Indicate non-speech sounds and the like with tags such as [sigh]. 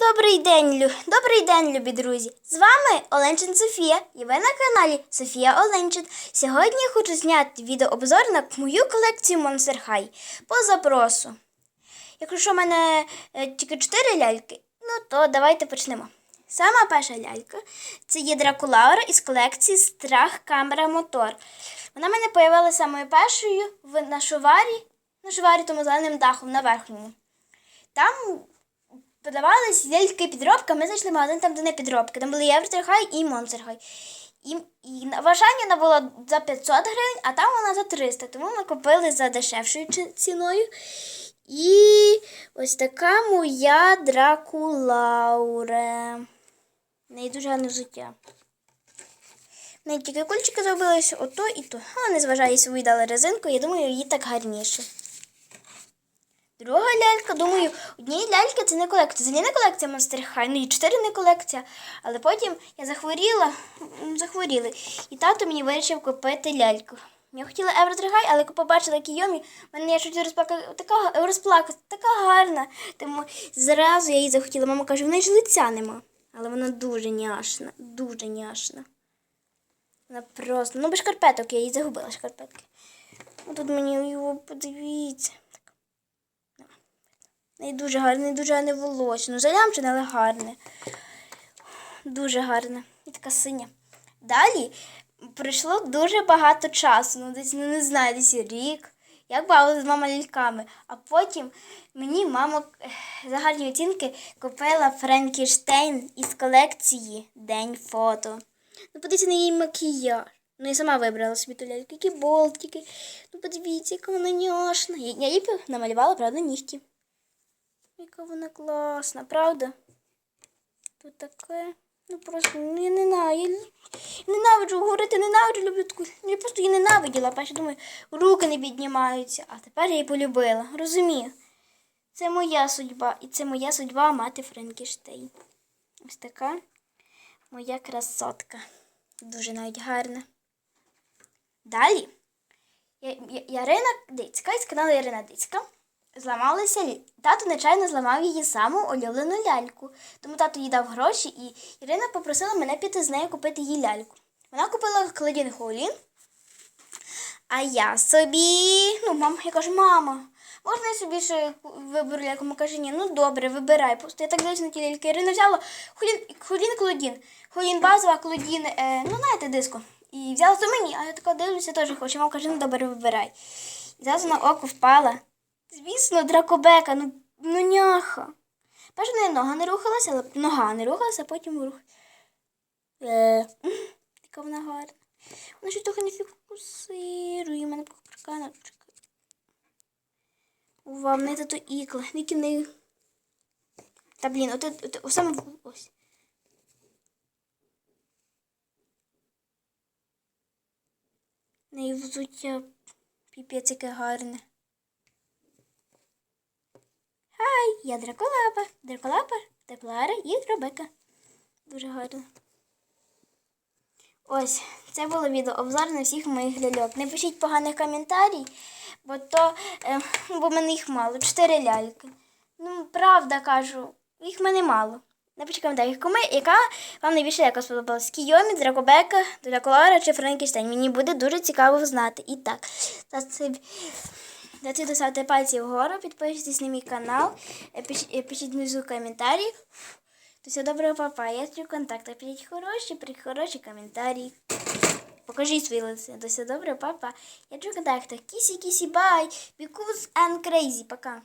Добрий день, лю... Добрий день, любі друзі! З вами Оленчин Софія, і ви на каналі Софія Оленчин. Сьогодні я хочу зняти відеообзор на мою колекцію Monster High по запросу. Якщо в мене е, тільки 4 ляльки, ну то давайте почнемо. Сама перша лялька це є Дракулаура із колекції Страх Камера Мотор. Вона в мене появилася самою першою в, на шуварі, шуварі тому зеленим дахом на верхньому. Там подавались ляльки підробка, ми знайшли магазин там, де не підробки. Там були Євротер Хай і Монстер Хай. І, і на- вважання вона була за 500 гривень, а там вона за 300. Тому ми купили за дешевшою ціною. І ось така моя Дракулауре. В неї дуже гарне взуття. В неї тільки кульчики зробилися ото і то. Але не зважає, свою дали резинку, я думаю, їй так гарніше. Друга лялька, думаю, однієї ляльки це не колекція. Це не колекція Monster High, ну і чотири не колекція. Але потім я захворіла, захворіли, і тато мені вирішив купити ляльку. Я хотіла Евротригай, але побачила Кійомі, мене я щось розплакала, така така гарна. Тому зразу я її захотіла. Мама каже, в неї ж лиця нема. Але вона дуже няшна, дуже няшна. Вона просто. Ну, без шкарпеток, я її загубила шкарпетки. Ну, Тут мені його подивіться. І дуже гарне, дуже гарне волосся. Ну, залямчене, але гарне. Дуже гарне. І така синя. Далі пройшло дуже багато часу. Ну, десь, ну, не знаю, десь рік. Як бавилася з мама ляльками. А потім мені мама ех, за гарні оцінки купила Френкіштейн із колекції День фото. Ну, подивіться на її макіяж. Ну, я сама вибрала собі ту ляльку, які болтики. Ну, подивіться, яка вона няшна. Я їй намалювала, правда, нігті. Яка вона класна, правда? Тут таке. Ну просто ну, я не знаю. Я ненавиджу говорити, ненавиджу люблю таку. Я просто її ненавиділа. Перше думаю, руки не піднімаються, а тепер я її полюбила. Розумію. Це моя судьба. І це моя судьба мати Франкіштейн. Ось така моя красотка. Дуже навіть гарна. Далі. Ярина Дицька із каналу Ярина Дицька зламалася. Тато нечайно зламав її саму улюблену ляльку. Тому тато їй дав гроші, і Ірина попросила мене піти з нею купити їй ляльку. Вона купила Клодін Хоулін. А я собі, ну, мама, я кажу, мама, можна я собі ще виберу ляльку? Мама каже, ні, ну добре, вибирай. Просто я так дивлюся на ті ляльки. Ірина взяла Холін, Холін Клодін. Холін базова, Клодін, е, ну знаєте, диско. І взяла то мені, а я така дивлюся, теж хочу. Мама каже, ну добре, вибирай. І зразу на око впала. Звісно, дракобека, ну, ну няха. Перше в неї нога не рухалася, але нога не рухалася, а потім рух. Е, [laughs] вона гарна. Вона ще трохи не фікусирує, мене прокана. Ува, в неї тут ікла, тільки не. Та блін, от, от, от саме в- ось. В неї взуття піпець яке гарне. Хай, я Драколапа, Драколапа, Теплара і Драбека. Дуже гарно. Ось, це було відео обзор на всіх моїх ляльок. Не пишіть поганих коментарів, бо то, е, бо мене їх мало. Чотири ляльки. Ну, правда кажу, їх мене мало. Напишіть коментарі, кому, яка вам найбільше лялька сподобалась? Кійомі, Дракобека, Драколара чи Франкенштейн. Мені буде дуже цікаво знати. І так, та це доставте пальці вгору, підпишіться на мій канал, е, е, пишіть внизу коментарі. То все доброго, папа. Я трю контакти. Пишіть хороші, пишіть хороші коментарі. Покажіть свої лице. То все доброго, папа. Я трю контакти. Кісі, кісі, бай. Бікус and crazy. Пока.